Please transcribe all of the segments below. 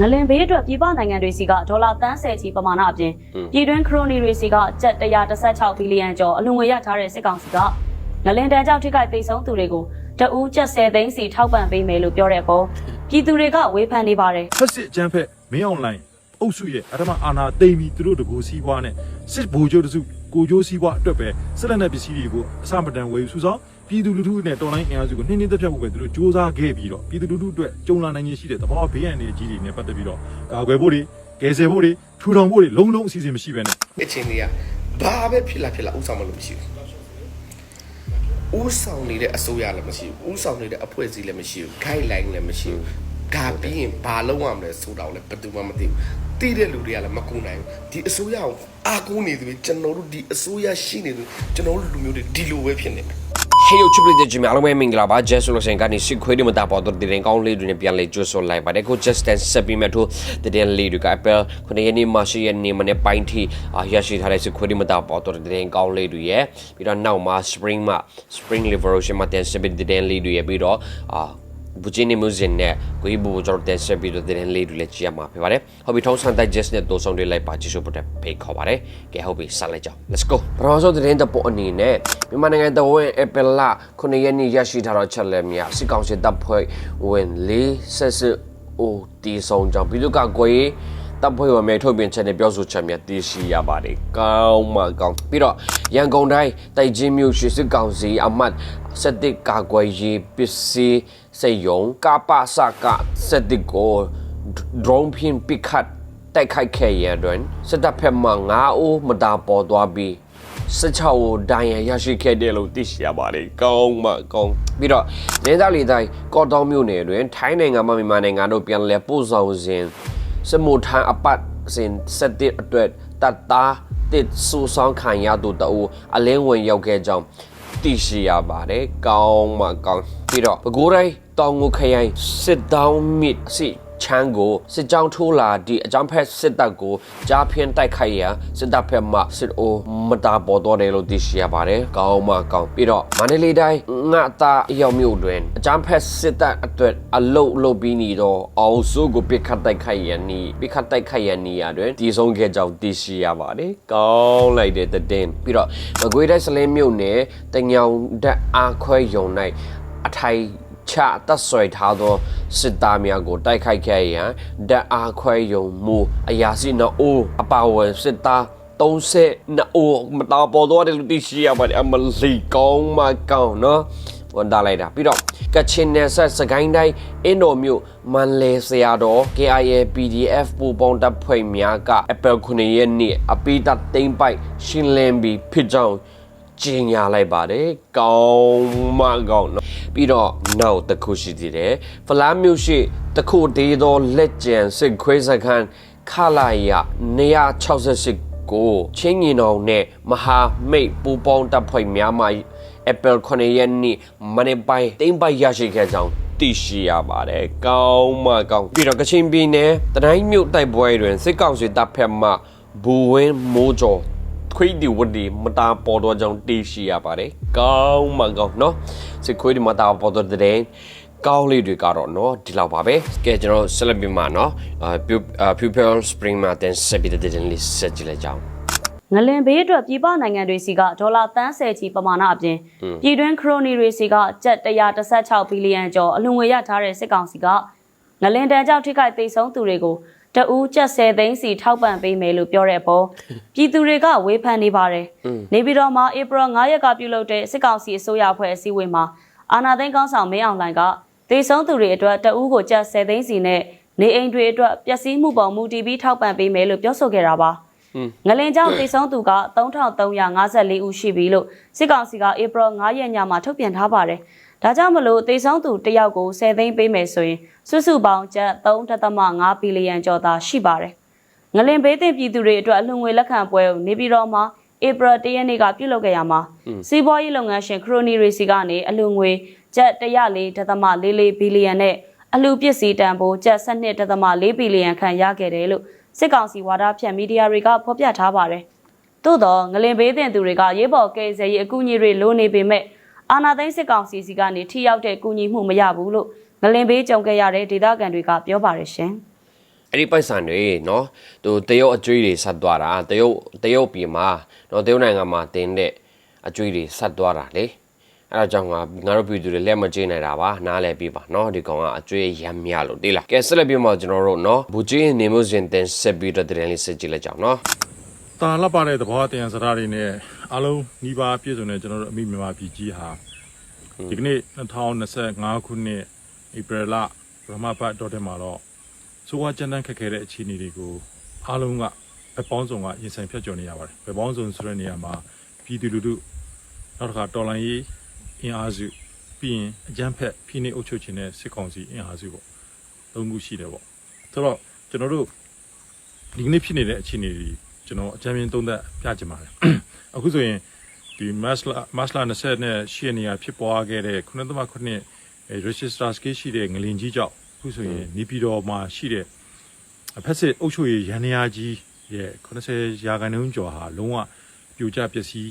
ငလင်ဘေးအတွက်ပြည်ပနိုင်ငံတွေစီကဒေါ်လာတန်း10ချီပမာဏအပြင်ပြည်တွင်းခရိုနီတွေစီကကျပ်116ဘီလီယံကျော်အလွန်ငွေရထားတဲ့စစ်ကောင်စီကငလင်တန်းကြောင့်ထိခိုက်သိမ်းဆုံးသူတွေကိုတအူးကျပ်10သိန်းစီထောက်ပံ့ပေးမယ်လို့ပြောတဲ့အပေါ်ပြည်သူတွေကဝေဖန်နေပါတယ်ဖက်စစ်အကြမ်းဖက်မင်းအောင်လိုင်းအုပ်စုရဲ့အထမအာနာတိမ်ပြီးသူတို့တကူစီးပွားနဲ့စစ်ဗိုလ်ချုပ်တစုကိုကျိုးစီးပွားအတွက်ပဲစစ်လက်နက်ပစ္စည်းတွေကိုအစမတန်ဝယ်ယူစုဆောင် ပြည်သူလူထုနဲ့တော်လိုင်းအင်အားစုကိုနှင်းနှင်းသက်ဖြတ်ဖို့ပဲသူတို့စ조사ခဲ့ပြီးတော့ပြည်သူလူထုအတွက်ကြုံလာနိုင်ခြင်းရှိတဲ့သဘောဘေးအန္တရာယ်ကြီးတွေနဲ့ပတ်သက်ပြီးတော့ကာကွယ်ဖို့တွေကယ်ဆယ်ဖို့တွေထူထောင်ဖို့တွေလုံးလုံးအစီအစဉ်မရှိဘဲနဲ့အချင်းတွေကဘာပဲဖြစ်လာဖြစ်လာဥဆောင်မလို့မရှိဘူးဥဆောင်နေတဲ့အစိုးရလည်းမရှိဘူးဥဆောင်နေတဲ့အဖွဲ့အစည်းလည်းမရှိဘူး guideline လည်းမရှိဘူးဒါပြီးရင်ဘာလုပ်ရမလဲဆိုတာကိုလည်းဘယ်သူမှမသိဘူးသိတဲ့လူတွေကလည်းမကူနိုင်ဘူးဒီအစိုးရကိုအားကိုးနေသူတွေကျွန်တော်တို့ဒီအစိုးရရှိနေသူကျွန်တော်တို့လူမျိုးတွေဒီလိုပဲဖြစ်နေတယ် Hey yo ချစ်ပလက်ဂျင်များလုံးဝမင်္ဂလာပါ Jess လို့ရှင်ကနေစစ်ခွေးတွေမတာပေါ်တော့တဲ့ကောင်းလေးတွေနဲ့ပြန်လေကျွတ်ဆိုလိုက်ပါတယ်ကို Just Dance ဆက်ပြီးမှထိုးတဲ့လေးတွေက Apple ခုနှစ်ရက်နေ့မှရှိရနေမနဲ့ပိုင်းထိအာရရှိထားတဲ့စစ်ခွေးတွေမတာပေါ်တော့တဲ့ကောင်းလေးတွေရဲ့ပြီးတော့နောက်မှာ Spring မှာ Spring Liberation မှာတင်ဆက်ပြီးတဲ့လေးတွေရဲ့ပြီးတော့အာ ဘူဂျင်းနေမျိုးစင်နဲ့ကိုကြီးဘူကျွန်တော်တင်ဆက်ပြီးတော့တဲ့လေးတွေလည်းကြည့်ရမှာဖြစ်ပါတယ်။ဟုတ်ပြီထုံးစံတိုက် just နဲ့တိုးဆောင်တွေလိုက်ပါကြည့်ရှုဖို့တဲ့ဖိတ်ခေါ်ပါတယ်။ကဲဟုတ်ပြီဆက်လိုက်ကြအောင် let's go ။ပထမဆုံးတဲ့တပေါ်အနေနဲ့မြန်မာနိုင်ငံတော်ဝင် Apple လ9ရက်နေ့ရရှိထားတော့ချက်လက်မြစစ်ကောင်စီတပ်ဖွဲ့ဝင်4ဆက်စစ်အိုတီဆောင်ကြောင့်ပြည်သူ့ကကွယ်တပ်ဖွဲ့ဝင်မဲထုတ်ပြန်ချက်နဲ့ပြောဆိုချက်များသိရှိရပါတယ်။ကောင်းမှကောင်းပြီးတော့ရန်ကုန်တိုင်းတိုက်ချင်းမြို့ရှိစစ်ကောင်စီအမတ်စက်တစ်ကာကွယ်ရေးပစ္စည်း စေယုံကပစကစက်တစ်ကို drone ဖြင့်ပစ်ခတ်တိုက်ခိုက်ခဲ့ရတဲ့စစ်တပ်ဖက်မှ9ဦးမတာပေါ်သွားပြီး16ဦးဒဏ်ရာရရှိခဲ့တယ်လို့သိရှိရပါတယ်။ကောင်းမှကောင်းပြီးတော့လင်းသားလီတိုင်းကော့တောင်းမြို့နယ်တွင်ထိုင်းနိုင်ငံမှမြန်မာနိုင်ငံတို့ပြန်လည်ပို့ဆောင်စဉ်စမုထန်အပတ်စဉ်ဆက်တဲ့အတွက်တတ်သားတစ်ဆူဆောင်ခံရသူတအူအလင်းဝင်ရောက်ခဲ့ကြောင်းသိရှိရပါတယ်။ကောင်းမှကောင်းပြီးတော့ပဲခူးတိုင်း တောင်ငူခရိုင်စစ်တောင်းမြစ်စီချမ်းကိုစစ်ကြောင်းထိုးလာဒီအကြောင်းဖက်စစ်တပ်ကိုကြားဖြင်းတိုက်ခိုက်ရန်စစ်တပ်ဖက်မှစစ်အိုမတာပေါ်တော့တယ်လို့သိရှိရပါတယ်။ကောင်းမှကောင်းပြီးတော့မန္တလေးတိုင်းငါတာအရောက်မြို့တွင်အကြောင်းဖက်စစ်တပ်အတွက်အလုတ်လုတ်ပြီးနေတော့အောင်စုကိုပြစ်ခတ်တိုက်ခိုက်ရန်နီပြစ်ခတ်တိုက်ခိုက်ရန်နေရာတွင်တည်ဆုံးခဲ့ကြောင်းသိရှိရပါတယ်။ကောင်းလိုက်တဲ့တဲ့တင်ပြီးတော့မကွေးတိုင်းစလင်းမြို့နယ်တညောင်တက်အားခွဲယုံ၌အထိုင် ချတပ်ဆွဲထားသောစစ်သားများကိုတိုက်ခိုက်ခဲ့ရန်ဓာတ်အားခွဲယုံမှုအရာရှိနှအိုးအပါဝင်စစ်သား30နှအိုးမတော်ပေါ်တော့တယ်လို့သိရှိရပါတယ်အမလီကောင်းမကောင်းနော်ဝန်တာလိုက်တာပြီးတော့ကချင်နယ်ဆက်စကိုင်းတိုင်းအင်းတော်မြို့မန်လေဆရာတော် KIA PDF ပူပေါင်းတပ်ဖွဲ့များက Apple 9ရက်နေ့အပိတသိမ့်ပိုက်ရှင်းလင်းပြီးဖြစ်ကြောင်းကျင်ညာလိုက်ပါတယ်ကောင်းမကောင်းနော် ပြီးတော့နောက်တစ်ခုရှိသေးတယ်ဖလားမျိုးရှိတစ်ခုဒေးသောလက်ကျန်စစ်ခွေးစခန်းခလာရ168ကိုချင်းငင်အောင်နဲ့မဟာမိတ်ပူပေါင်းတပ်ဖွဲ့များမှ Apple 9ရက်နေ့မနေ့ပိုင်းတိမ့်ပိုက်ရရှိခဲ့ကြောင်းသိရှိရပါတယ်။ကောင်းမကောင်းပြီးတော့ကချင်ပြည်နယ်တတိုင်းမြို့တိုက်ပွဲတွင်စစ်ကောင်စီတပ်ဖက်မှဘူဝင်းမိုးကျော် ခွေးဒီဝဒီမတာပေါ်တော့ကြောင်းတေးရှိရပါတယ်။ကောင်းမှကောင်းနော်။စစ်ခွေးဒီမတာပေါ်တော့တဲ့ကောင်းလေးတွေကတော့နော်ဒီလောက်ပါပဲ။ကဲကျွန်တော်ဆက်လက်ပြီးမှနော်။အာ pupil spring မှာတင်ဆက်ပြီးတဲ့တင်လေးဆက်ကြည့်လိုက်ကြအောင်ငလင်ဘေးအတွက်ပြည်ပနိုင်ငံတွေစီကဒေါ်လာတန်း10ချီပမာဏအပြင်ပြည်တွင်းခရိုနီတွေစီကကျပ်116ဘီလီယံကျော်အလွန်ငွေရထားတဲ့စစ်ကောင်စီကငလင်တန်းကြောင့်ထိခိုက်သိမ်းဆုံးသူတွေကို တအူးကျပ်10သိန်းစီထောက်ပံ့ပေးမယ်လို့ပြောတဲ့အပေါ်ပြည်သူတွေကဝေဖန်နေပါတယ်။နေပြည်တော်မှာဧပြီ9ရက်ကပြုလုပ်တဲ့စစ်ကောင်စီအစိုးရအဖွဲ့အစည်းအဝေးမှာအာဏာသိမ်းကောင်းဆောင်မင်းအောင်လှိုင်ကသိမ်းဆုံးသူတွေအတွက်တအူးကိုကျပ်10သိန်းစီနဲ့နေအိမ်တွေအတွက်ပျက်စီးမှုပုံမူတည်ပြီးထောက်ပံ့ပေးမယ်လို့ပြောဆိုခဲ့တာပါ။ငလင်ကြောင့်တိတ်ဆုံးသူက3354ဦးရှိပြီလို့စစ်ကောင်စီကဧပြီ9ရက်ညမှာထုတ်ပြန်ထားပါတယ်။ ဒါကြောင့်မလို့တိတ်ဆုံးသူတစ်ယောက်ကို10သိန်းပေးမယ်ဆိုရင်စုစုပေါင်းကျပ်3.5ဘီလီယံကျော်သာရှိပါတယ်။ငလင်ဘေးသင့်ပြည်သူတွေအတွက်အလှူငွေလက်ခံပွဲကိုနေပြည်တော်မှာဧပြီ1ရက်နေ့ကပြုလုပ်ခဲ့ရမှာစီးပွားရေးလုပ်ငန်းရှင်ခရိုနီရီစီကနေအလှူငွေကျပ်104.44ဘီလီယံနဲ့အလှူပစ္စည်းတန်ဖိုးကျပ်12.4ဘီလီယံခန့်ရခဲ့တယ်လို့စစ်ကောင်စီဝါဒဖြန့်မီဒီယာတွေကဖော်ပြထားပါတယ်။သို့တော့ငလင်ဘေးတင်သူတွေကရေးပေါ်ကယ်ဆယ်ရေးအကူအညီတွေလိုနေပေမဲ့ အာနာသိန်းစစ်ကောင်စီစီကနေထိရောက်တဲ့ကူညီမှုမရဘူးလို့ငလင်ဘေးကြုံခဲ့ရတဲ့ဒေသခံတွေကပြောပါတယ်ရှင်။အဲ့ဒီပိုက်ဆံတွေနော်သူတရုတ်အကျွေးတွေဆက်သွားတာတရုတ်တရုတ်ပြည်မှာနော်တရုတ်နိုင်ငံမှာတင်တဲ့အကျွေးတွေဆက်သွားတာလေအဲ့ဒါကြောင့်ငါငါတို့ပြည်သူတွေလက်မကျင်းနိုင်တာပါနားလည်ပြီးပါနော်ဒီကောင်ကအကျွေးရမ်းမြလို့တေးလားကဲဆက်လက်ပြီးမှကျွန်တော်တို့နော်ဘူကြီးနေမျိုးစင်တင်ဆက်ပြီးတော့တရင်လေးစစ်ကြည့်လိုက်ကြအောင်နော် တာလပ်ပါတဲ့သဘောတရားစရာတွေနဲ့အားလုံးနှီးပါပြည့်စုံတဲ့ကျွန်တော်တို့အမိမြန်မာပြည်ကြီးဟာဒီကနေ့2025ခုနှစ်ဧပြီလပထမပတ်တော့တဲ့မှာတော့ဆိုဝါကျန်းတန်းခက်ခဲတဲ့အခြေအနေတွေကိုအားလုံးကဘက်ပေါင်းစုံကရင်ဆိုင်ဖြတ်ကျော်နေရပါတယ်ဘက်ပေါင်းစုံဆိုတဲ့နေရာမှာပြည်သူလူထုနောက်တစ်ခါတော်လိုင်းရေးအင်အားစုပြီးရင်အကြမ်းဖက်ဖိနှိပ်အုပ်ချုပ်ခြင်းနဲ့စစ်ကောင်စီအင်အားစုပေါ့သုံးခုရှိတယ်ပေါ့ဆိုတော့ကျွန်တော်တို့ဒီကနေ့ဖြစ်နေတဲ့အခြေအနေတွေ ကျွန်တော်အကြမ်းဖျင်းသုံးသပ်ပြချင်ပါတယ်အခုဆိုရင်ဒီမတ်လာမတ်လာ20နဲ့ရှေ့နေရဖြစ်ပွားခဲ့တဲ့9.9အဲ register scale ရှိတဲ့ငလင်ကြီးကြောင့်အခုဆိုရင်နေပြည်တော်မှာရှိတဲ့အဖက်စစ်အုပ်ချုပ်ရေးရန်ရာကြီးရဲ့80ရာခိုင်နှုန်းကျော်ဟာလုံးဝပြိုကျပျက်စီး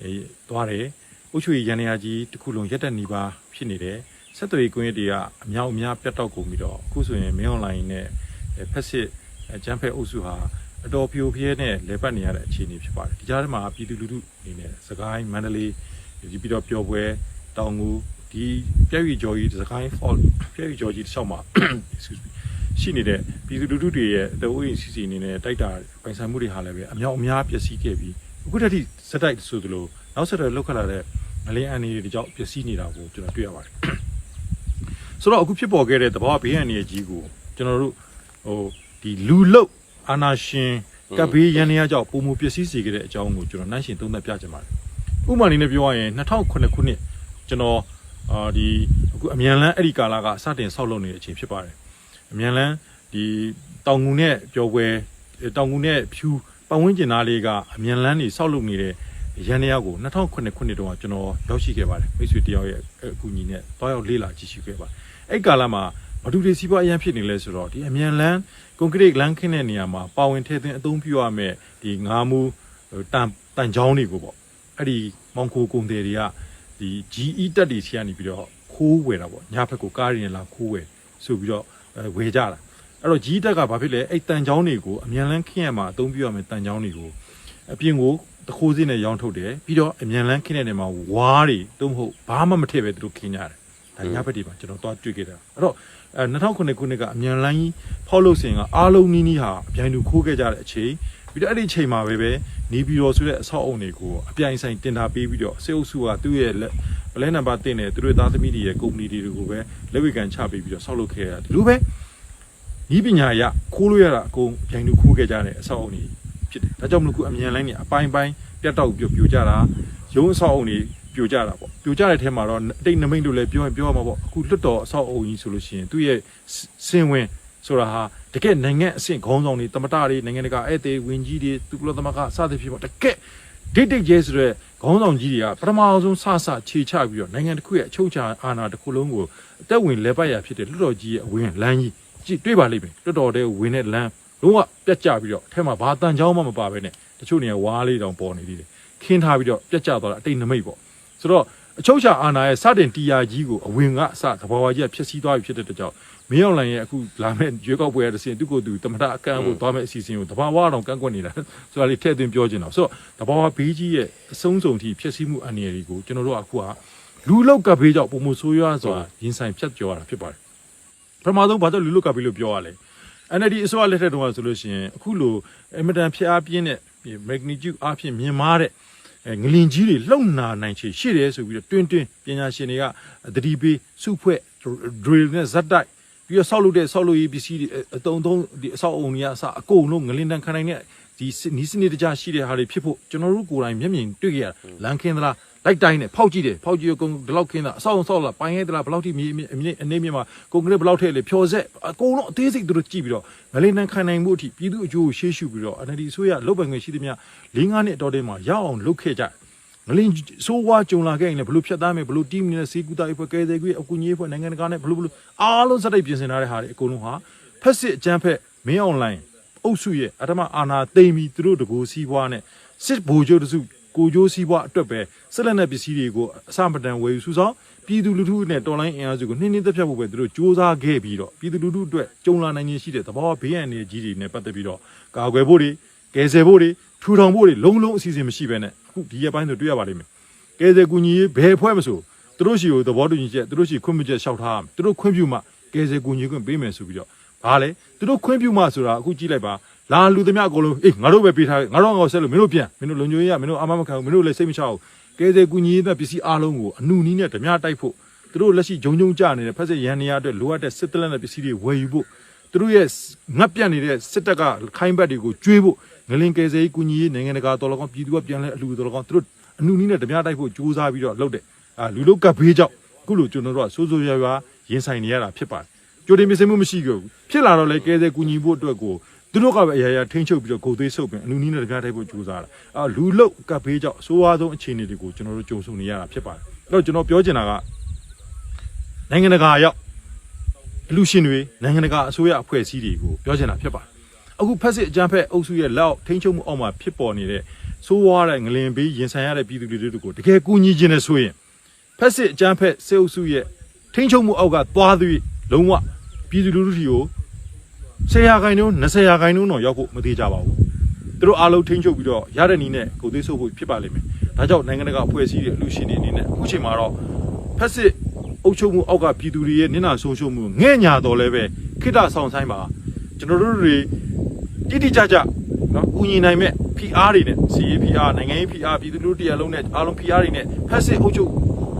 အဲသွားတယ်အုပ်ချုပ်ရေးရန်ရာကြီးတစ်ခုလုံးရက်တက်နေပါဖြစ်နေတယ်ဆက်သွယ်ရေးကွန်ရက်တွေကအများအများပြတ်တောက်ကုန်ပြီးတော့အခုဆိုရင်မင်းအွန်လိုင်းနဲ့အဲဖက်စစ်အဲကျန်းဖက်အုပ်စုဟာ အတော်ဖြိုဖျဲနဲ့လဲပတ်နေရတဲ့အခြေအနေဖြစ်ပါတယ်ဒီကြားထဲမှာပြည်သူလူထုအနေနဲ့စကိုင်းမန္တလေးဒီပြီးတော့ပျော်ပွဲတောင်ငူဒီပြည့်ရီကျော်ကြီးစကိုင်း fall ပြည့်ရီကျော်ကြီးတစ်လျှောက်မှာ excuse me ရှိနေတဲ့ပြည်သူလူထုတွေရဲ့တဝိစီစီအနေနဲ့တိုက်တာပိုင်ဆိုင်မှုတွေဟာလည်းပဲအမြောက်အများပျက်စီးခဲ့ပြီးအခုတည်းကစက်တိုက်ဆိုသလိုနောက်ဆက်တွဲလောက်ခလာတဲ့ငလင်းအန်တွေတွေကြောင့်ပျက်စီးနေတာကိုကျွန်တော်တွေ့ရပါတယ်ဆိုတော့အခုဖြစ်ပေါ်ခဲ့တဲ့သဘာဝဘေးအန္တရာယ်ကြီးကိုကျွန်တော်တို့ဟိုဒီလူလုတ် အာနာရှင်ကပ်ဘေးရန်နေရကြောင့်ပုံမှုပျက်စီးစေခဲ့တဲ့အကြောင်းကိုကျွန်တော်နှိုင်းရှင်သုံးသပ်ပြချင်ပါတယ်ဥပမာအနေနဲ့ပြောရရင်2009ခုနှစ်ကျွန်တော်အာဒီအခုအမြန်လန်းအဲ့ဒီကာလကစတင်ဆောက်လုပ်နေတဲ့အချိန်ဖြစ်ပါတယ်အမြန်လန်းဒီတောင်ငူနဲ့ပျော်ပွဲတောင်ငူနဲ့ဖြူပတ်ဝန်းကျင်သားလေးကအမြန်လန်းနေဆောက်လုပ်နေတဲ့ရန်နေရကို2009ခုနှစ်တုန်းကကျွန်တော်ရောက်ရှိခဲ့ပါတယ်မိတ်ဆွေတယောက်ရဲ့အကူအညီနဲ့တွားရောက်လေ့လာကြည့်ရှုခဲ့ပါတယ်အဲ့ကာလမှာဘာတူတွေစီးပွားအရင်ဖြစ်နေလဲဆိုတော့ဒီအမြန်လန်း ကွန်ကရစ်လမ်းခင်းတဲ့နေရာမှာပါဝင်ထည့်သွင်းအသုံးပြုရမယ့်ဒီငါးမူတန်တန်ချောင်းတွေကိုပေါ့အဲ့ဒီမောင်ခိုကုန်တယ်တွေကဒီ GE တက်တွေဆီကနေပြီးတော့ခိုးဝယ်တာပေါ့ညဘက်ကိုကားရင်းလာခိုးဝယ်ဆိုပြီးတော့ဝယ်ကြတာအဲ့တော့ GE တက်ကဘာဖြစ်လဲအဲ့တန်ချောင်းတွေကိုအမြန်လန်းခင်းရမှာအသုံးပြုရမယ့်တန်ချောင်းတွေကိုအပြင်ကိုတခိုးစင်းနဲ့ရောင်းထုတ်တယ်ပြီးတော့အမြန်လန်းခင်းတဲ့နေရာမှာဝါးတွေတုံးမဟုတ်ဘာမှမထည့်ပဲသူတို့ခင်းကြတယ်ဒါ ညဘက်ဒီမှာကျွန်တော်သွားတွေ့ခဲ့တာအဲ့တော့အဲ2009ခုနှစ်ကအမြန်လိုင်းကြီးဖောက်လို့စင်ကအားလုံးနီးနီးဟာအပြိုင်တူခိုးခဲ့ကြတဲ့အချိန်ပြီးတော့အဲ့ဒီအချိန်မှာပဲပဲနေပြည်တော်ဆိုတဲ့အဆောက်အုံတွေကိုအပြိုင်ဆိုင်တင်ထားပေးပြီးတော့စေအုပ်စုကသူ့ရဲ့လက်ပလဲနံပါတ်တင်တယ်သူတို့သားသမီးတွေရဲ့ကုမ္ပဏီတွေကိုပဲလက်ဝေကန်ချပေးပြီးတော့ဆောက်လုပ်ခဲ့ရတာဒီလိုပဲဤပညာရခိုးလို့ရတာအကုန်ပြိုင်တူခိုးခဲ့ကြတဲ့အဆောက်အုံတွေဖြစ်တယ်ဒါကြောင့်မလို့ခုအမြန်လိုင်းနေအပိုင်းပိုင်းပြတ်တောက်ပြပြိုကြတာရုံးအဆောက်အုံတွေ ပြိုကြတာပေါ့ပြိုကြတဲ့ထဲမှာတော့အတိတ်နမိတ်တို့လည်းပြောရင်ပြောရမှာပေါ့အခုလွတ်တော်အဆောက်အုံကြီးဆိုလို့ရှိရင်သူ့ရဲ့စင်ဝင်ဆိုတာဟာတကယ်နိုင်ငံအဆင့်ခေါင်းဆောင်တွေတမတာတွေနိုင်ငံတကာဧည့်သည်ဝင်ကြီးတွေသူကလသမဂစသဖြင့်ပေါ့တကယ်ဒိတ်ဒိတ်ကျဲဆိုတဲ့ခေါင်းဆောင်ကြီးတွေကပထမဆုံးစစခြေချပြီးတော့နိုင်ငံတစ်ခုရဲ့အချုပ်အခြာအာဏာတစ်ခုလုံးကိုအသက်ဝင်လဲပတ်ရဖြစ်တဲ့လွတ်တော်ကြီးရဲ့အဝင်လမ်းကြီးကြည့်တွေ့ပါလိမ့်မယ်လွတ်တော်တဲ့ဝင်တဲ့လမ်းလုံးဝပြတ်ကျပြီးတော့အထက်မှာဘာတန်ချောင်းမှမပါဘဲနဲ့တချို့နေရာဝါးလေးတောင်ပေါ်နေသေးတယ်ခင်းထားပြီးတော့ပြတ်ကျသွားတာအတိတ်နမိတ်ပေါ့ ဆိုတော့အချုပ်ချာအာဏာရဲ့စတင်တီယာကြီးကိုအဝင်ကအစသဘာဝကြီးကဖြစ်စည်းသွားပြီဖြစ်တဲ့အတွက်ကြောင့်မင်းအောင်လှိုင်ရဲ့အခုလာမဲ့ရွေးကောက်ပွဲရတဲ့စင်သူ့ကိုယ်သူတမထအကန့်ကိုသွားမဲ့အစီအစဉ်ကိုသဘာဝတော့ကန့်ကွက်နေတာဆိုတာလေးထည့်သွင်းပြောချင်တော့ဆိုတော့သဘာဝဘေးကြီးရဲ့အဆုံးစုံထိဖြစ်စည်းမှုအန္တရာယ်တွေကိုကျွန်တော်တို့အခုကလူလောက်ကပ်ဘေးကြောင့်ပုံမဆိုးရွားစွာရင်ဆိုင်ဖြတ်ကျော်ရတာဖြစ်ပါတယ်ပထမဆုံးဘာကြောင့်လူလောက်ကပ်ဘေးလို့ပြောရလဲ NLD အစိုးရလက်ထက်တုန်းကဆိုလို့ရှိရင်အခုလိုအင်မတန်ဖျားပြင်းတဲ့ magnitude အဖြစ်မြင်မာတဲ့အဲ ငလင်ကြီးတွေလှုပ်နာနိုင်ချေရှိတယ်ဆိုပြီးတော့တွင်းတွင်းပညာရှင်တွေကသတိပေးစုဖွဲ့ drill နဲ့ဇက်တိုက်ပြီးတော့ဆောက်လုပ်တဲ့ဆောက်လုပ်ရေးပစ္စည်းတွေအတုံတုံးဒီအဆောက်အုံတွေကအစအကုန်လုံးငလင်တန်ခံနိုင်တဲ့ဒီနီးစနစ်တကျရှိတဲ့ဟာတွေဖြစ်ဖို့ကျွန်တော်တို့ကိုယ်တိုင်မျက်မြင်တွေ့ကြရလန်ခင်းသလား လိုက်တိုင်းနဲ့ဖောက်ကြည့်တယ်ဖောက်ကြည့်ရကုန်ဒီလောက်ခင်းတာအဆောက်အုံဆောက်လာပိုင်းရဲသလားဘယ်လောက်ထိမြေမြေအနေမြေမှာကွန်ကရစ်ဘယ်လောက်ထဲလေဖြော်ဆက်အကုန်လုံးအသေးစိတ်သူတို့ကြည့်ပြီးတော့ငလင်တန်ခံနိုင်မှုအထိပြည်သူအကျိုးကိုရှေ့ရှုပြီးတော့ NLD အစိုးရလုပ်ပိုင်ခွင့်ရှိသမျှ၄၅နှစ်အတော်တည်းမှာရအောင်လုပ်ခဲ့ကြတယ်ငလင်းဆိုးဝါးကြုံလာခဲ့ရင်လည်းဘလို့ဖြတ်သားမယ်ဘလို့တီးမနဲ့စီကူတာအဖွဲ့ကဲတဲ့ကွေးအကူကြီးအဖွဲ့နိုင်ငံတကာနဲ့ဘလို့ဘလို့အားလုံးစက်တိုက်ပြင်ဆင်ထားတဲ့ဟာတွေအကုန်လုံးဟာဖက်စစ်အကြမ်းဖက်မင်းအွန်လိုင်းအုပ်စုရဲ့အထမအာနာသိမ့်ပြီးသူတို့တကူစီးပွားနဲ့စစ်ဘိုလ်ချုပ်တစု ကိုကျိုးစည်းပွားအတွက်ပဲဆက်လက်တဲ့ပစ္စည်းတွေကိုအစမတန်ဝယ်ယူစုဆောင်ပြည်သူလူထုနဲ့တော်လိုင်းအင်အားစုကိုနှင်းနှင်းသက်ဖြတ်ဖို့ပဲသူတို့စ조사ခဲ့ပြီးတော့ပြည်သူလူထုအတွက်ကြုံလာနိုင်ခြင်းရှိတဲ့သဘောဘေးအန္တရာယ်ကြီးတွေနဲ့ပတ်သက်ပြီးတော့ကာကွယ်ဖို့တွေကယ်ဆယ်ဖို့တွေထူထောင်ဖို့တွေလုံးလုံးအစီအစဉ်မရှိဘဲနဲ့အခုဒီရက်ပိုင်းဆိုတွေ့ရပါလိမ့်မယ်ကယ်ဆယ်ကူညီရေးဘယ်ဖွဲ့မဆိုသူတို့ရှိကိုသဘောတူညီချက်သူတို့ရှိခွင့်ပြုချက်လျှောက်ထားရမယ်သူတို့ခွင့်ပြုမှကယ်ဆယ်ကူညီခွင့်ပေးမယ်ဆိုပြီးတော့ဘာလဲသူတို့ခွင့်ပြုမှဆိုတာအခုကြည့်လိုက်ပါ လာလူသမျှအကုန်လုံးအေးငါတို့ပဲပေးထားငါတို့ငါဆက်လို့မင်းတို့ပြန်မင်းတို့လုံခြုံရေးရမင်းတို့အာမမခံဘူးမင်းတို့လည်းစိတ်မချဘူးကယ်ဆယ်ကူညီရေးတဲ့ပစ္စည်းအားလုံးကိုအနုနီးနဲ့ဓမြတိုက်ဖို့သူတို့လက်ရှိဂျုံဂျုံကြနေတဲ့ဖက်စစ်ရန်နေရအတွက်လိုအပ်တဲ့စစ်တလက်နဲ့ပစ္စည်းတွေဝယ်ယူဖို့သူတို့ရဲ့ငတ်ပြတ်နေတဲ့စစ်တပ်ကခိုင်းဘက်တွေကိုကျွေးဖို့ငလင်ကယ်ဆယ်ရေးကူညီရေးနိုင်ငံတကာတော်တော်ကောင်းပြည်သူကပြန်လဲအလှူတော်တော်ကောင်းသူတို့အနုနီးနဲ့ဓမြတိုက်ဖို့ကြိုးစားပြီးတော့လုပ်တဲ့အာလူလုတ်ကပ်ဘေးကြောင့်အခုလိုကျွန်တော်တို့ကစိုးစိုးရွားရွားရင်ဆိုင်နေရတာဖြစ်ပါတယ်ကြိုတင်မစင်မှုမရှိကြဘူးဖြစ်လာတော့လေကယ်ဆယ်ကူညီဖို့အတွက်ကို သူတို့ကပဲအရာရာထိန်းချုပ်ပြီးတော့ဂုတ်သေးဆုပ်ပြီးအနုနီးနဲ့ဓမြတိုက်ဖို့ကြိုးစားတာအာလူလုတ်ကပ်ဘေးကြောင့်အဆိုးအဝါဆုံးအခြေအနေတွေကိုကျွန်တော်တို့ကြုံဆုံနေရတာဖြစ်ပါတယ်အဲ့တော့ကျွန်တော်ပြောချင်တာကနိုင်ငံတကာရောက်အလူရှင်တွေနိုင်ငံတကာအစိုးရအဖွဲ့အစည်းတွေကိုပြောချင်တာဖြစ်ပါတယ်အခုဖက်စစ်အကြမ်းဖက်အုပ်စုရဲ့လက်အောက်ထိန်းချုပ်မှုအောက်မှာဖြစ်ပေါ်နေတဲ့စိုးဝါးတဲ့ငလင်ဘေးရင်ဆိုင်ရတဲ့ပြည်သူတွေတို့ကိုတကယ်ကူညီခြင်းနဲ့ဆိုရင်ဖက်စစ်အကြမ်းဖက်စစ်အုပ်စုရဲ့ထိန်းချုပ်မှုအောက်ကသွားသွေးလုံးဝပြည်သူလူထုတွေကို 10ရာခိုင်နှုန်း20ရာခိုင်နှုန်းတော့ရောက်ဖို့မသေးကြပါဘူးသူတို့အားလုံးထိန်းချုပ်ပြီးတော့ရတဲ့နည်းနဲ့ကိုသေးဆုပ်ဖို့ဖြစ်ပါလိမ့်မယ်ဒါကြောင့်နိုင်ငံတကာအဖွဲ့အစည်းတွေအလူရှင်တွေအနေနဲ့အခုချိန်မှာတော့ဖက်စစ်အုပ်ချုပ်မှုအောက်ကပြည်သူတွေရဲ့နင့်နာဆုံးရှုံးမှုငဲ့ညာတော်လဲပဲခိတ္တဆောင်ဆိုင်ပါကျွန်တော်တို့တွေတိတိကျကျနော်ဦးညီနိုင်မဲ့ PR တွေနဲ့ CAPR နိုင်ငံရေး PR ပြည်သူလူထုတရားလုံးနဲ့အားလုံး PR တွေနဲ့ဖက်စစ်အုပ်ချုပ်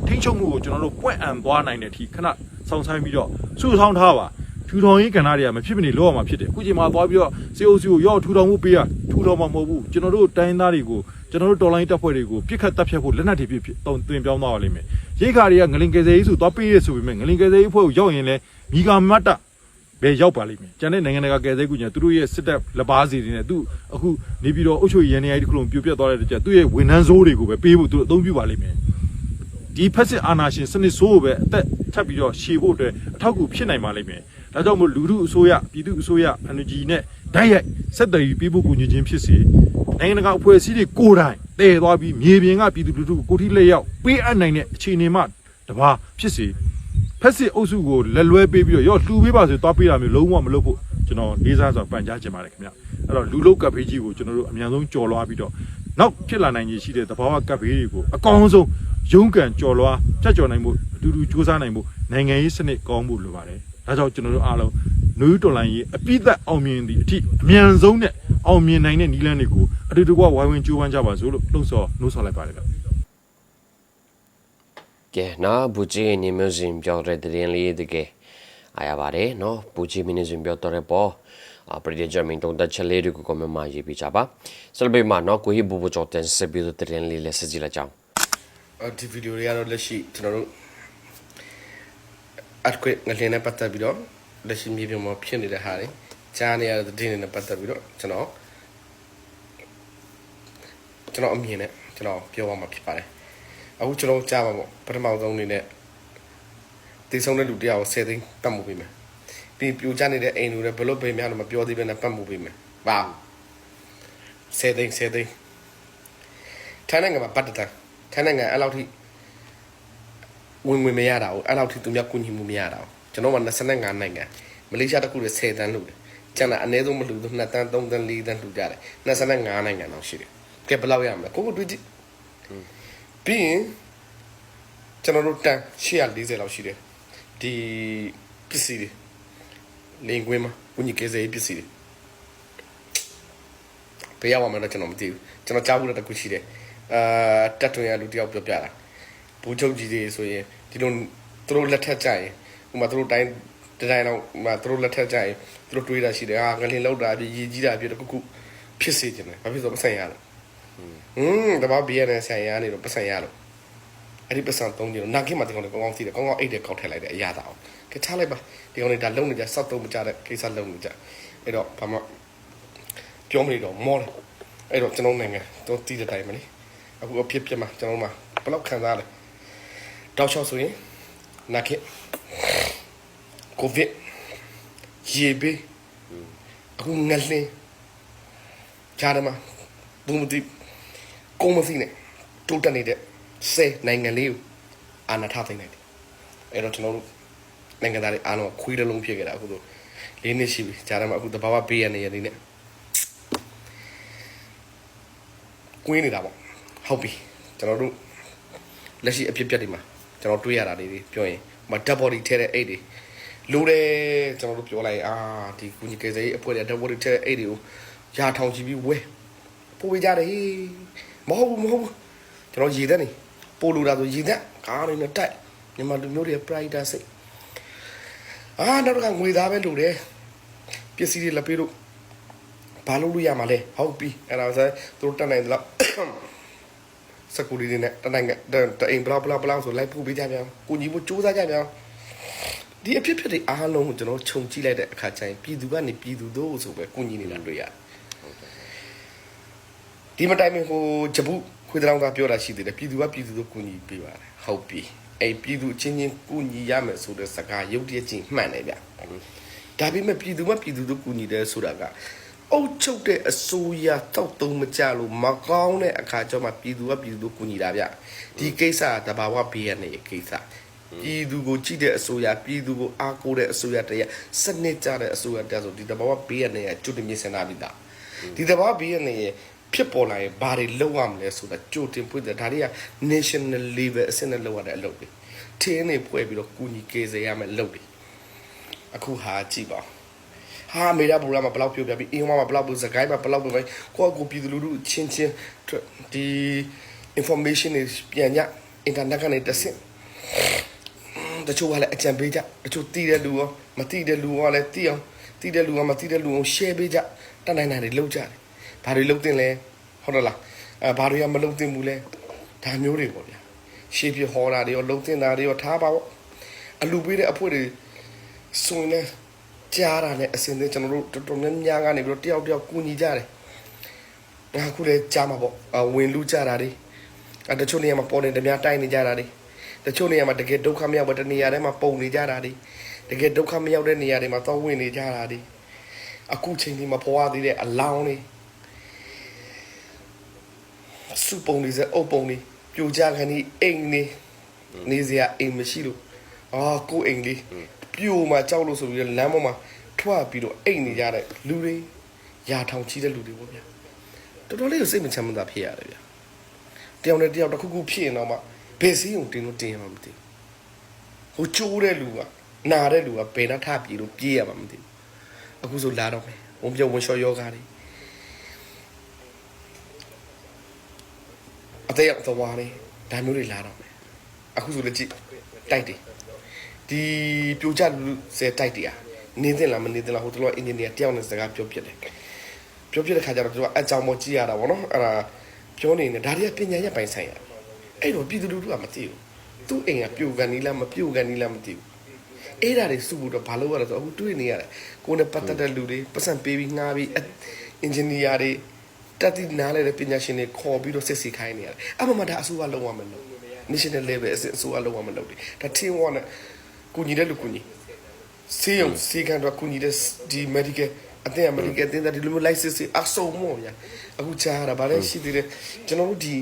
ထိန်းချုပ်မှုကိုကျွန်တော်တို့ပွင့်အံသွားနိုင်တဲ့အထိခဏဆောင်ဆိုင်ပြီးတော့စုဆောင်ထားပါ ထူထောင်ရေးကဏ္ဍတွေကမဖြစ်မနေလောက်ရမှာဖြစ်တယ်အခုချိန်မှာသွားပြီးတော့ COC ကိုရောက်ထူထောင်မှုပေးရထူထောင်မှာမဟုတ်ဘူးကျွန်တော်တို့တိုင်းသားတွေကိုကျွန်တော်တို့တော်လိုင်းတပ်ဖွဲ့တွေကိုပြစ်ခတ်တပ်ဖြတ်ဖို့လက်နက်တွေပြဖြစ်တုံတင်ပြောင်းသွားပါလိမ့်မယ်ရိတ်ခါတွေကငလင်ကယ်ဆယ်ရေးဆိုသွားပေးရဆိုပေမဲ့ငလင်ကယ်ဆယ်ရေးဖွဲ့ကိုရောက်ရင်လည်းမိဂါမတ်တပဲရောက်ပါလိမ့်မယ်ကျန်တဲ့နိုင်ငံတကာကယ်ဆယ်ကူညာသူတို့ရဲ့စစ်တပ်လက်ပါစီတွေနဲ့သူအခုနေပြီးတော့အုပ်ချုပ်ရေးရန်နေရာတစ်ခုလုံးပြိုပြတ်သွားတဲ့တကြသူ့ရဲ့ဝန်ထမ်းစိုးတွေကိုပဲပေးဖို့သူတို့အသုံးပြုပါလိမ့်မယ်ဒီဖက်စစ်အာဏာရှင်စနစ်ဆိုးကိုပဲအသက်ထပ်ပြီးတော့ရှေ့ဖို့အတွက်အထောက်အကူဖြစ်နိုင်ပါလိမ့်မယ်။ ဒါကြောင့်မို့လူထုအစိုးရပြည်သူအစိုးရ energy နဲ့ဓာတ်ရိုက်ဆက်သွယ်ပြီးပြည်ဖို့ကူညီခြင်းဖြစ်စေနိုင်ငံတကာအဖွဲ့အစည်းတွေကိုယ်တိုင်တည်သွားပြီးမြေပြင်ကပြည်သူလူထုကိုကိုထိလက်ရောက်ပေးအပ်နိုင်တဲ့အခြေအနေမှတပါဖြစ်စေဖက်စစ်အုပ်စုကိုလက်လွဲပေးပြီးတော့ရောလှူပေးပါဆိုသွားပေးတာမျိုးလုံးဝမလုပ်ဖို့ကျွန်တော်လေးစားစွာပန်ကြားချင်ပါတယ်ခင်ဗျ။အဲ့တော့လူလုတ်ကပ်ဖေးကြီးကိုကျွန်တော်တို့အမြန်ဆုံးကြော်လွှားပြီးတော့နောက်ဖြစ်လာနိုင်ခြင်းရှိတဲ့တဘာဝကပ်ဖေးတွေကိုအကောင်းဆုံးရုန်းကန်ကြော်လွားဖြတ်ကျော်နိုင်မှုအတူတူစူးစမ်းနိုင်မှုနိုင်ငံရေးစနစ်ကောင်းမှုလိုပါတယ်။ ဒါကြောင့်ကျွန်တော်တို့အားလုံးနယူးတော်လိုင်းရေးအပိသက်အောင်မြင်သည့်အထိအမြန်ဆုံးနဲ့အောင်မြင်နိုင်တဲ့နည်းလမ်းတွေကိုအတူတူကဝိုင်းဝန်းကြိုးပမ်းကြပါစို့လို့လှုံ့ဆော်နှိုးဆော်လိုက်ပါတယ်ဗျ။ကဲနော်ဘူဂျီနေမျိုးစင်ပြောတဲ့တဲ့ရင်လေးတကယ်အားရပါတယ်နော်ဘူဂျီမင်းစင်ပြောတဲ့ပေါ်အပရိဂျာမင်တုံတက်ချက်လေးတွေကိုကမမရေးပြကြပါဆလဘေမှာနော်ကိုဟိဘူဘူချောတန်စပြီးတဲ့ရင်လေးလက်စကြည့်လိုက်ကြအောင်ဒီဗီဒီယိုတွေကတော့လက်ရှိကျွန်တော်တို့ earthquake ငလျင်နဲ့ပတ်သက်ပြီးတော့လက်ရှိမြေပြင်မှာဖြစ်နေတဲ့ဟာတွေကြားနေရတဲ့သတင်းတွေနဲ့ပတ်သက်ပြီးတော့ကျွန်တော်ကျွန်တော်အမြင်နဲ့ကျွန်တော်ပြောရမှာဖြစ်ပါတယ်အခုကျွန်တော်ကြားပါပေါ့ပထမဆုံးအနေနဲ့တည်ဆုံးတဲ့လူတယောက်ကို10သိန်းပတ်မှုပေးမယ်ပြီးပြိုကျနေတဲ့အိမ်လူတွေဘယ်လိုပဲများလို့မပြောသေးဘဲနဲ့ပတ်မှုပေးမယ်ပါ10သိန်း10သိန်းထိုင်းနိုင်ငံမှာပတ်တတန်ထိုင်းနိုင်ငံအဲ့လောက်ထိ ဝင်ဝင်မရတာဘူးအဲ့လောက်ထိသူများကူညီမှုမရတာဘူးကျွန်တော်က25နိုင်ငံမလေးရှားတခုတွေ10တန်းလူတယ်ကျန်တာအနည်းဆုံးမလူဘူး2တန်း3တန်း4တန်းလူကြတယ်25နိုင်ငံလောက်ရှိတယ်ကဲဘယ်လောက်ရမလဲကိုကိုတွေ့ကြည့်ပြီးရင်ကျွန်တော်တို့တန်း140လောက်ရှိတယ်ဒီပစ္စည်းတွေလင်ကွင်းမှာကုညီကဲစေးပစ္စည်းတွေဘယ်ရောက်မှမလဲကျွန်တော်မသိဘူးကျွန်တော်ကြားဘူးတဲ့တခုရှိတယ်အာတက်ထွင်ရလူတယောက်ပြောပြတာ ဘူချုပ်ကြီးတွေဆိုရင်ဒီလိုသူတို့လက်ထက်ကြရင်ဥပမာသူတို့တိုင်းဒီတိုင်းတော့ဥပမာသူတို့လက်ထက်ကြရင်သူတို့တွေးတာရှိတယ်ဟာငလင်လောက်တာပြရေကြီးတာပြတခုခုဖြစ်စေချင်တယ်ဘာဖြစ်လို့ပတ်ဆိုင်ရလဲဟင်းတဘာဘီယန်နဲ့ဆိုင်ရနေတော့ပတ်ဆိုင်ရလို့အဲ့ဒီပတ်စံသုံးကြည့်တော့နာခင်မှာဒီကောင်တွေကောင်းကောင်းသိတယ်ကောင်းကောင်းအိတ်တယ်ကောက်ထည့်လိုက်တယ်အရာတာအောင်ကဲချလိုက်ပါဒီကောင်တွေဒါလုံနေကြစောက်သုံးမကြတဲ့ကိစ္စလုံနေကြအဲ့တော့ဘာမှပြောမနေတော့မောတယ်အဲ့တော့ကျွန်တော်နိုင်ငံတော့တီးတဲ့တိုင်းမလေးအခုအဖြစ်ပြမှာကျွန်တော်မှာဘယ်လောက်ခံစားလဲ တောက်လျှောက်ဆိုရင်နာခင်ကိုဗစ်ရေဘေးအခုငလင်းကြားတယ်မှာဘူးမသိကုန်းမသိနဲ့တိုးတက်နေတဲ့ဆယ်နိုင်ငံလေးကိုအာဏာထားသိမ်းလိုက်တယ်အဲ့တော့ကျွန်တော်တို့နိုင်ငံသားတွေအားလုံးခွေးတစ်လုံးဖြစ်ခဲ့တာအခုဆိုလေးနှစ်ရှိပြီဂျားထဲမှာအခုတဘာဝပေးရနေရနေနဲ့ကွင်းနေတာပေါ့ဟုတ်ပြီကျွန်တော်တို့လက်ရှိအဖြစ်အပျက်တွေမှာ ကျွန်တော်တွေးရတာတွေပြောရင်မဓာတ်ဘော်ဒီထဲတဲ့အိတ်တွေလိုတယ်ကျွန်တော်တို့ပြောလိုက်ရင်အာဒီကုညီကေစေးအဖွဲ့တွေဓာတ်ဘော်ဒီထဲတဲ့အိတ်တွေကိုရာထောင်ချီပြီးဝဲပို့ပေးကြတယ်ဟေးမဟုတ်ဘူးမဟုတ်ဘူးကျွန်တော်ရည်တဲ့နေပို့လို့တာဆိုရည်တဲ့ကားတွေနဲ့တိုက်မြန်မာလူမျိုးတွေ pride စိတ်အာနောက်တစ်ခါငွေသားပဲလိုတယ်ပစ္စည်းတွေလက်ပေးလို့ဘာလုပ်လို့ရမှာလဲဟုတ်ပြီအဲ့ဒါဆိုသူတို့တက်နိုင်တယ်လို့ စကူလီတွေနဲ့တနိုင်ငံတအိမ်ဘလောက်ဘလောက်ဘလောက်ဆိုလိုက်ပို့ပေးကြပြန်ကိုကြီးမို့စူးစမ်းကြပြန်ဒီအဖြစ်ဖြစ်တွေအားလုံးကိုကျွန်တော်ခြုံကြည့်လိုက်တဲ့အခါကျရင်ပြည်သူကနေပြည်သူတို့ဆိုပဲကိုကြီးနေတာတွေ့ရတယ်ဒီမတိုင်မဟိုဂျပုခွေးတောင်ကပြောတာရှိသေးတယ်ပြည်သူကပြည်သူတို့ကိုကြီးပေးပါတယ်ဟုတ်ပြီအဲ့ပြည်သူချင်းချင်းကိုကြီးရမယ်ဆိုတဲ့စကားရုပ်တရက်ချင်းမှန်တယ်ဗျဒါပေမဲ့ပြည်သူကပြည်သူတို့ကိုကြီးတယ်ဆိုတာက အုတ်ချုပ်တဲ့အစိုးရတောက်တုံးမကြလို့မကောင်းတဲ့အခါကျမှပြည်သူကပြည်သူတို့ကူညီတာဗျဒီကိစ္စကတဘာဝဘေးရတဲ့ကိစ္စပြည်သူကိုကြည့်တဲ့အစိုးရပြည်သူကိုအားကိုးတဲ့အစိုးရတရားစနစ်ကြတဲ့အစိုးရတရားဆိုဒီတဘာဝဘေးရတဲ့ကျွတ်တင်မြင်စင်တာပြီးသားဒီတဘာဝဘေးရတဲ့ဖြစ်ပေါ်လာရင်ဘာတွေလုပ်ရမလဲဆိုတာကြိုတင်ဖွင့်တဲ့ဒါတွေက national level အဆင့်နဲ့လုပ်ရတဲ့အလုပ်တွေထင်းနေဖွဲ့ပြီးတော့ကူညီကေစေရမယ်လုပ်တွေအခုဟာကြည့်ပါဦး ဟာမေရာဘူရာမှာဘလောက်ပြောပြပြီးအင်းမမှာဘလောက်ဘူးစကိုင်းမှာဘလောက်ပဲကိုယ့်ကိုပြည်သူလူထုချင်းချင်းဒီ information တွေပြန်ည internet ကနေတဆင့်တချို့ကလည်းအကြံပေးကြတချို့တီးတဲ့လူရောမတီးတဲ့လူရောလည်းတီးအောင်တီးတဲ့လူကမတီးတဲ့လူအောင် share ပေးကြတတ်နိုင်နိုင်တွေလုပ်ကြတယ်ဘာတွေလုပ်တင်လဲဟုတ်တယ်လားအဲဘာတွေကမလုပ်တင်ဘူးလဲဒါမျိုးတွေပေါ့ဗျာရှေးပြဟောတာတွေရော လုပ်တင်တာတွေရောထားပါပေါ့အလူပေးတဲ့အဖွဲ့တွေဆိုရင်လည်း ကြားတာနဲ့အစင်းသေးကျွန်တော်တို့တော်တော်များများကနေပြီးတော့တယောက်တယောက်ကူညီကြတယ်။ဒါခုလည်းကြားမှာပေါ့အဝင်လူကြတာတွေအတချို့နေရာမှာပေါ်နေတများတိုက်နေကြတာတွေတချို့နေရာမှာတကယ်ဒုက္ခမရောက်ဘဲတနေရာထဲမှာပုံနေကြတာတွေတကယ်ဒုက္ခမရောက်တဲ့နေရာတွေမှာတော့ဝင်နေကြတာတွေအခုချိန်ဒီမှာပေါ်ရသေးတဲ့အလောင်းတွေစုပုံတွေစအုပ်ပုံတွေပြိုကြခဏီအိမ်နေနေစရာအိမ်မရှိလို့အာကိုယ့်အိမ်လေး ပြိုမှာကြောက်လို့ဆိုပြီးတော့လမ်းပေါ်မှာထွက်ပြီးတော့အိတ်နေကြတဲ့လူတွေရာထောင်ချီတဲ့လူတွေပေါ့ဗျာတော်တော်လေးကိုစိတ်မချမ်းသာဖြစ်ရတယ်ဗျာတယောက်နဲ့တယောက်တစ်ခုခုဖြစ်ရင်တော့မှဘယ်စည်းုံတင်လို့တင်ရမှာမသိဘူးဟိုချိုးတဲ့လူကနာတဲ့လူကဘယ်နှထပြေလို့ပြေးရမှာမသိဘူးအခုဆိုလာတော့မယ်ဝန်ပြုံဝန်လျှော်ယောဂါတွေအသေးအသွားတွေဒါမျိုးတွေလာတော့မယ်အခုဆိုလည်းကြည့်တိုက်တယ် ဒီပြိုကျလူစဲတိုက်တရားနေသင့်လားမနေသင့်လားဟိုတို့ကအင်ဂျင်နီယာတယောက်နဲ့စကားပြောပြတယ်ပြောပြတဲ့ခါကျတော့သူကအကြောင်းမကြည့်ရတာဗောနော်အဲ့ဒါပြောနေတယ်ဒါတွေကပညာရက်ပိုင်းဆိုင်ရအဲ့တော့ပြည်သူလူထုကမသိဘူးသူ့အိမ်ကပြိုကန်နီးလားမပြိုကန်နီးလားမသိဘူးအဲ့ဒါတွေစုဖို့တော့ဘာလို့ရလဲဆိုတော့အခုတွေးနေရတယ်ကိုယ်နဲ့ပတ်သက်တဲ့လူတွေပတ်စံပေးပြီးငှားပြီးအင်ဂျင်နီယာတွေတက်တိနားလဲတဲ့ပညာရှင်တွေခေါ်ပြီးတော့စစ်စီခိုင်းနေရတယ်အမှန်မှဒါအစိုးရလုံးဝမလုပ် national level အစစ်အစိုးရလုံးဝမလုပ်တယ်ဒါ team one နဲ့ ကူညီတဲ့လူကူညီစေယုံစေကန်တော့ကူညီတဲ့ဒီ medical အတင်း medical အတင်းတဲ့ဒီလိုမျိုး license အဆုံမောဗျာအခုကြားရတာဗာလဲရှိသေးတယ်ကျွန်တော်တို့ဒီ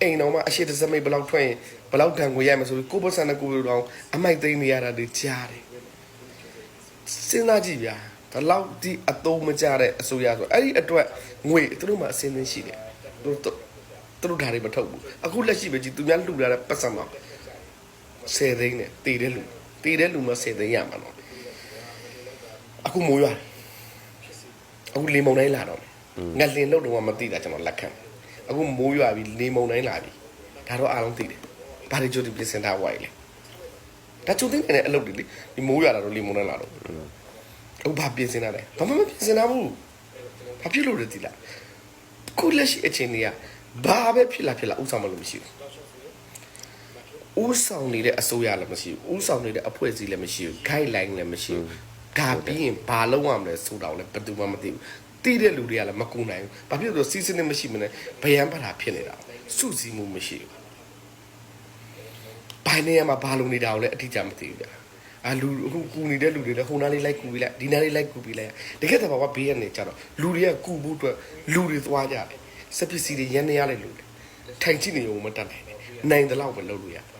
အိမ်တော်မှာအရှိတစ်စမိတ်ဘယ်လောက်ထွက်ရင်ဘယ်လောက်တန်ကိုရမယ်ဆိုပြီးကိုယ့်ပတ်စံနဲ့ကိုယ်တော်အမိုက်သိမ်းနေရတာတွေကြားတယ်စဉ်းစားကြည့်ဗျာဒါလောက်ဒီအသုံးမကျတဲ့အစိုးရဆိုအဲ့ဒီအတွက်ငွေသူတို့မှအစင်းသင်းရှိတယ်သူတို့သူတို့ဓာတ်တွေမထုတ်ဘူးအခုလက်ရှိပဲကြည့်သူများလှူလာတဲ့ပတ်စံမှာဆယ်သိန်းနဲ့တည်တဲ့လူ တည်တဲ့လူမှဆယ်သိန်းရမှာနော်အခုမိုးရွာအခုလေမုန်တိုင်းလာတော့ငတ်လင်လို့တော့မသိတာကျွန်တော်လက်ခံအခုမိုးရွာပြီလေမုန်တိုင်းလာပြီဒါတော့အားလုံးသိတယ်ဘာတွေကြိုတင်ပြင်ဆင်ထားဝိုင်းလဲဒါကြိုတင်နေတဲ့အလုပ်တွေလေဒီမိုးရွာလာတော့လေမုန်တိုင်းလာတော့အခုဘာပြင်ဆင်ထားလဲဘာမှမပြင်ဆင်ထားဘူးဘာဖြစ်လို့လဲဒီလားခုလက်ရှိအချိန်တွေကဘာပဲဖြစ်လာဖြစ်လာဥဆောင်မလို့မရှိဘူး ဥဆောင်နေတဲ့အစိုးရလည်းမရှိဘူးဥဆောင်နေတဲ့အဖွဲ့အစည်းလည်းမရှိဘူး guideline လည်းမရှိဘူးဒါပြီးရင်ဘာလုပ်ရမလဲဆိုတာကိုလည်းဘယ်သူမှမသိဘူးသိတဲ့လူတွေကလည်းမကူနိုင်ဘူးဘာဖြစ်လို့လဲစီးစနစ်မရှိမနဲ့ဗယံပတာဖြစ်နေတာစုစည်းမှုမရှိဘူးဘိုင်းနေရမှာဘာလုပ်နေတာကိုလည်းအတိအကျမသိဘူးဗျာအာလူအခုကူနေတဲ့လူတွေလည်းဟိုနားလေးလိုက်ကူပြီးလိုက်ဒီနားလေးလိုက်ကူပြီးလိုက်တကယ်တော့ဘာဘေးရနေကြတော့လူတွေကကူဖို့အတွက်လူတွေသွားကြတယ်စက်ပစ္စည်းတွေရန်နေရတဲ့လူတွေထိုင်ကြည့်နေရုံမတတ်နိုင်နဲ့နိုင်တယ်လို့ပဲလုပ်လို့ရတယ်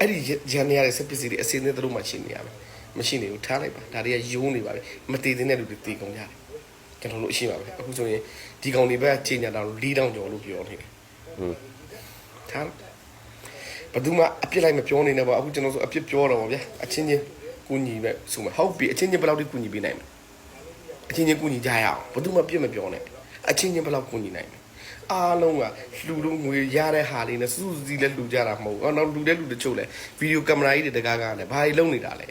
အဲ့ဒီရန်နေရတဲ့စက်ပစ္စည်းတွေအစင်းသေးတို့မှရှိနေရမယ်မရှိနေဘူးထားလိုက်ပါဒါတွေကယိုးနေပါပြီမတည်သေးတဲ့လူတွေတည်ကုန်ကြတယ်ကျွန်တော်တို့အရှိပါပဲအခုဆိုရင်ဒီကောင်တွေပဲချိန်ညာတောင်၄တောင်ကျော်လို့ပြောနေတယ်ထားဘယ်သူမှအပြစ်လိုက်မပြောနေနဲ့ပေါ့အခုကျွန်တော်ဆိုအပြစ်ပြောတော့ဗောဗျာအချင်းချင်းကူညီပဲဆိုမှဟုတ်ပြီအချင်းချင်းဘယ်လောက်ထိကူညီပေးနိုင်မလဲအချင်းချင်းကူညီကြရအောင်ဘယ်သူမှပြစ်မပြောနဲ့အချင်းချင်းဘယ်လောက်ကူညီနိုင်မလဲ အားလုံးကလှူလို့ငွေရတဲ့ဟာလေးနဲ့စူးစီးလဲလှူကြတာမဟုတ်ဘူးအော်နောက်လှူတဲ့လူတချို့လဲဗီဒီယိုကင်မရာကြီးတွေတကားကားလဲဘာတွေလုံးနေတာလဲ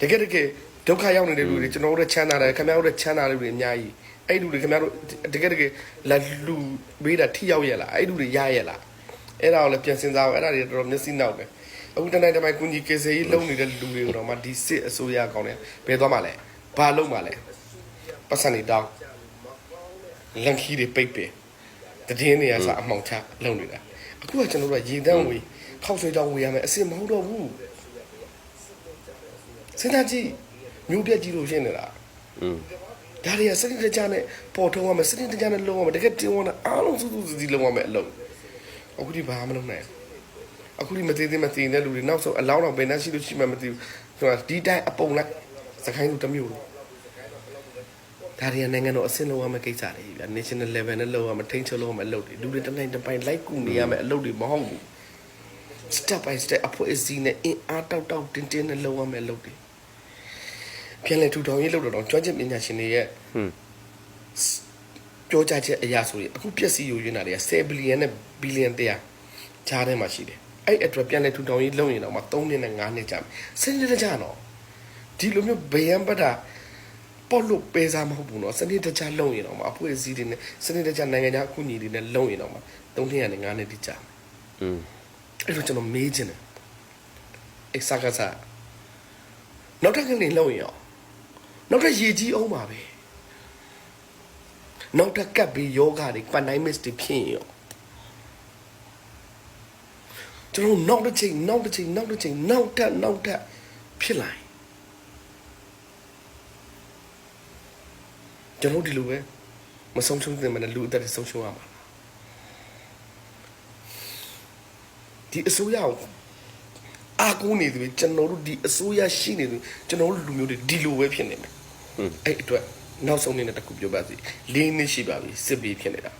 တကယ်တကယ်ဒုက္ခရောက်နေတဲ့လူတွေကျွန်တော်တို့ချမ်းသာတယ်ခင်ဗျားတို့ချမ်းသာတဲ့လူတွေအများကြီးအဲ့လူတွေခင်ဗျားတို့တကယ်တကယ်လာလှူပေးတာထိရောက်ရဲ့လားအဲ့လူတွေရရဲ့လားအဲ့ဒါကိုလည်းပြန်စဉ်းစားအောင်အဲ့ဒါတွေတော်တော်မျက်စိနောက်တယ်အခုတနေ့တမိုင်ကုညီကေဆေးကြီးလုံနေတဲ့လူတွေတော့မှဒီစစ်အစိုးရကောင်းတယ်ဘယ်သွားမှလဲဘာလုပ်မှလဲပတ်စံနေတောင်းလန်ခီတွေပိတ်ပင် တည်င်းနေရစားအမှောင်ချလုံနေတာအခုကကျွန်တော်တို့ကရေတန်းဝေးခောက်ဆွဲကြောင်းဝေးရမယ်အစ်စ်မဟုတ်တော့ဘူးစဉ်းစားကြည့်မျိုးပြက်ကြီးလို့ရှင်းနေတာอืมဒါတွေကစနစ်တကျနဲ့ပေါ်ထုံးရမယ်စနစ်တကျနဲ့လုံးရမယ်တကယ်တင်ဝနာအားလုံးစုစုစည်းစည်းလုံးရမယ်အလုပ်အခုဒီဘာမှမလုပ်နိုင်အခုဒီမသေးသေးမသေးတဲ့လူတွေနောက်ဆုံးအလောင်းတော့ဘယ်နှရှိလို့ရှိမှမသိဘူးဆိုတော့ဒီတိုင်းအပုံလိုက်စခိုင်းလူတစ်မျိုးလို့ ဒါတွေကနိုင်ငံတော်အဆင့်လုံးရမယ်ကိစ္စတွေဗျာ national level နဲ့လုံးရမယ်ထိန်းချုပ်လုံးရမယ်အလုပ်တွေလူတွေတစ်နိုင်တစ်ပိုင်းလိုက်ကူနေရမယ်အလုပ်တွေမဟုတ်ဘူး step by step အဖွဲ့အစည်းနဲ့အင်အားတောက်တောက်တင်းတင်းနဲ့လုံးရမယ်အလုပ်တွေပြန်လည်ထူထောင်ရေးလုပ်တော့ကျွမ်းကျင်ပညာရှင်တွေရဲ့ဟွန်းပြောကြချက်အရာဆိုရင်အခုပျက်စီးယူရင်းတာတွေက10ဘီလီယံနဲ့ဘီလီယံတရားဂျားထဲမှာရှိတယ်အဲ့အတွက်ပြန်လဲထူထောင်ရေးလုပ်ရင်တော့မှ3နှစ်နဲ့5နှစ်ကြာမယ်စနစ်တကျတော့ဒီလိုမျိုးဗယံပတာ ပေါ့လို့ပေးစားမဟုတ်ဘူးเนาะစနစ်တကျလုပ်ရင်တော့မှအဖွဲ့အစည်းတွေနဲ့စနစ်တကျနိုင်ငံခြားအခုညီတွေနဲ့လုပ်ရင်တော့မှ3နှစ်နဲ့5နှစ်တိကြာမယ် อืม အဲ့လိုကျွန်တော်မေးချင်တယ်အဲ့စကားစားနောက်တစ်ခါနေလုပ်ရင်ရောနောက်တစ်ရေကြီးအောင်ပါပဲနောက်တစ်ကပ်ပြီးယောဂတွေပတ်နိုင်မစ်တွေဖြစ်ရင်ရောကျွန်တော်နောက်တစ်ချိန်နောက်တစ်ချိန်နောက်တစ်ချိန်နောက်ထပ်နောက်ထပ်ဖြစ်လာရင် ကျွန်တော်ဒီလိုပဲမဆုံးရှုံးတဲ့မနဲ့လူအသက်တွေဆုံးရှုံးရမှာလားဒီအစိုးရကိုအာကိုးနေသူတွေကျွန်တော်တို့ဒီအစိုးရရှိနေသူကျွန်တော်တို့လူမျိုးတွေဒီလိုပဲဖြစ်နေမယ်အဲ့အတွက်နောက်ဆုံးနေ့နဲ့တစ်ခုပြောပါစီလေးနှစ်ရှိပါပြီစစ်ပြီးဖြစ်နေတာ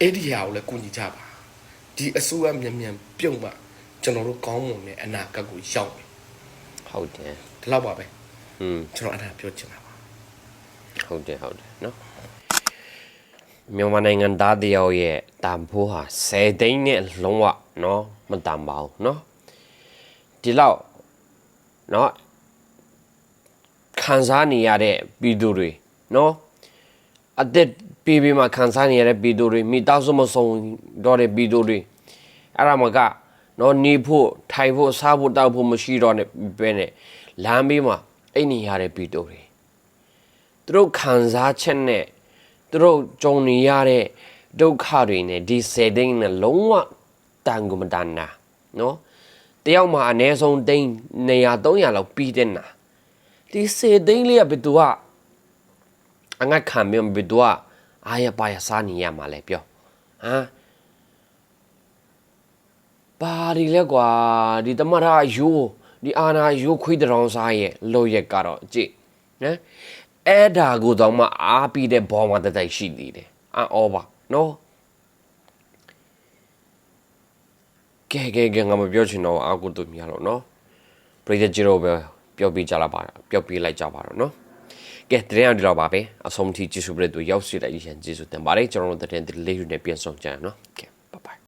အဲ့ဒီဟာကိုလည်းကုညီကြပါဒီအစိုးရမြန်မြန်ပြုတ်မှကျွန်တော်တို့ကောင်းမွန်တဲ့အနာဂတ်ကိုရောက်ပြီဟုတ်တယ်ဒီလောက်ပါပဲอืมကျွန်တော်အဲ့ဒါပြောချင်တာပါ ဟုတ်တယ်ဟုတ်တယ်နော်မြန်မာနိုင်ငံသားတယောက်ရဲ့တန်ဖိုးဟာ10သိန်းနဲ့လုံးဝနော်မတန်ပါဘူးနော်ဒီလောက်နော်ခံစားနေရတဲ့ပြည်သူတွေနော်အသက်ပြည်ပြည်မှာခံစားနေရတဲ့ပြည်သူတွေမိသားစုမဆုံးတော့တဲ့ပြည်သူတွေအဲ့ဒါမကနော်နေဖို့ထိုင်ဖို့စားဖို့တောက်ဖို့မရှိတော့တဲ့ပဲနဲ့လမ်းဘေးမှာအိတ်နေရတဲ့ပြည်သူတွေ သူတို့ခံစားချက်နဲ့သူတို့ကြုံနေရတဲ့ဒုက္ခတွေနဲ့ဒီဆယ်သိန်းနဲ့လုံးဝတန်ကုန်မတန်တာနော်တယောက်မှာအနည်းဆုံးသိန်း200 300လောက်ပြီးတဲ့နာဒီဆယ်သိန်းလေးကဘယ်သူကအငတ်ခံမြင်ဘယ်သူကအာရပါရစားနေရမှာလဲပြောဟမ်ပါဒီလဲကွာဒီတမရယူဒီအာနာယူခွေးတောင်စားရဲ့လို့ရက်ကတော့ကြည့်နော် အဲ့ဒါကိုတော့မှအားပြီးတဲ့ဘောမှာတက်တိုက်ရှိသေးတယ်အော်ပါနော်ကဲကဲကဲငါမပြောချင်တော့အာကိုတို့မြားလို့နော်ပရိသတ်ကြီးတော့ပဲပြောပြကြလာပါပြောပြလိုက်ကြပါတော့နော်ကဲတရင်အောင်ဒီတော့ပါပဲအဆုံးထိကျေးဇူးပြတဲ့သူရောက်စီလိုက်ရန်ကျေးဇူးတင်ပါတယ်ကျွန်တော်တို့တရင်ဒီလေးတွေနဲ့ပြန်ဆောင်ကြရအောင်နော်ကဲ